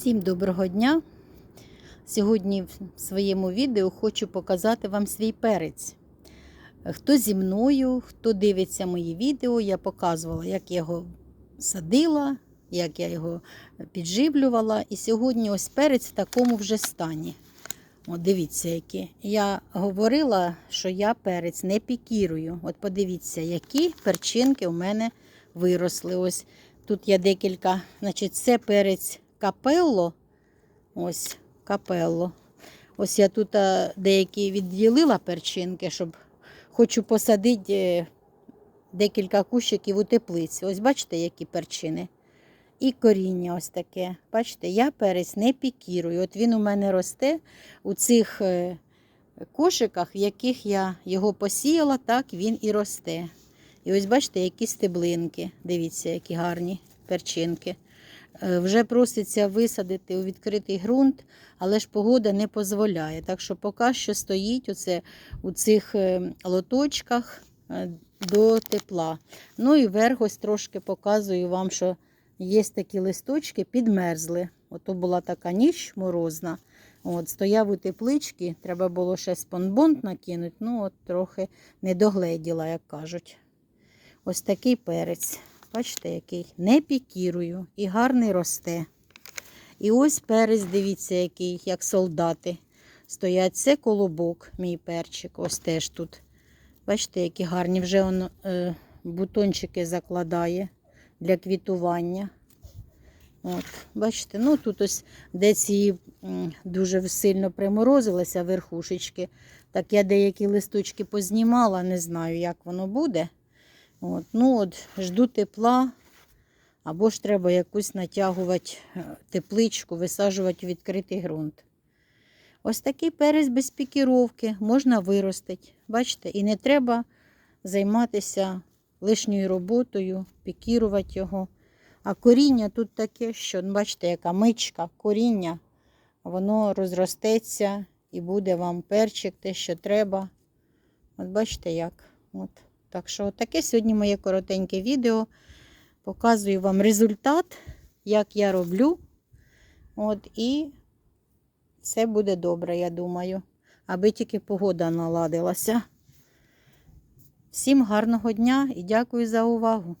Всім доброго дня! Сьогодні в своєму відео хочу показати вам свій перець. Хто зі мною, хто дивиться мої відео, я показувала, як я його садила, як я його підживлювала. І сьогодні ось перець в такому вже стані. От дивіться, які. Я говорила, що я перець не пікірую. От подивіться, які перчинки у мене виросли. Ось тут є декілька, значить, це перець капелло. Ось капелло. Ось я тут деякі відділила перчинки, щоб хочу посадити е, декілька кущиків у теплиці. Ось бачите, які перчини. І коріння ось таке. Бачите, я перець не пікірую. От він у мене росте у цих е, кошиках, в яких я його посіяла, так він і росте. І ось бачите, які стеблинки. Дивіться, які гарні перчинки. Е, Вже проситься висадити у відкритий ґрунт, але ж погода не дозволяє. Так що поки що стоїть оце у цих е, лоточках е, до тепла. Ну і верх ось трошки показую вам, що є такі листочки, підмерзли. Ото була така ніч морозна. От, Стояв у тепличці, треба було ще спонбонд накинути, ну от трохи не догледіла, як кажуть. Ось такий перець. Бачите, який не пікірую і гарний росте. І ось перець, дивіться, який, як солдати. Стоять це колобок, мій перчик. Ось теж тут. Бачите, які гарні. Вже он, е, бутончики закладає для квітування. От, Бачите, ну тут ось де ці дуже сильно приморозилися верхушечки. Так я деякі листочки познімала, не знаю, як воно буде. От, ну от, жду тепла, або ж треба якусь натягувати е, тепличку, висаджувати у відкритий ґрунт. Ось такий перець без пікіровки можна виростити. Бачите, і не треба займатися лишньою роботою, пікірувати його. А коріння тут таке, що, ну, бачите, яка мичка, коріння, воно розростеться і буде вам перчик, те, що треба. От бачите як. От. Так що таке сьогодні моє коротеньке відео. Показую вам результат, як я роблю. От, і все буде добре, я думаю. Аби тільки погода наладилася. Всім гарного дня і дякую за увагу!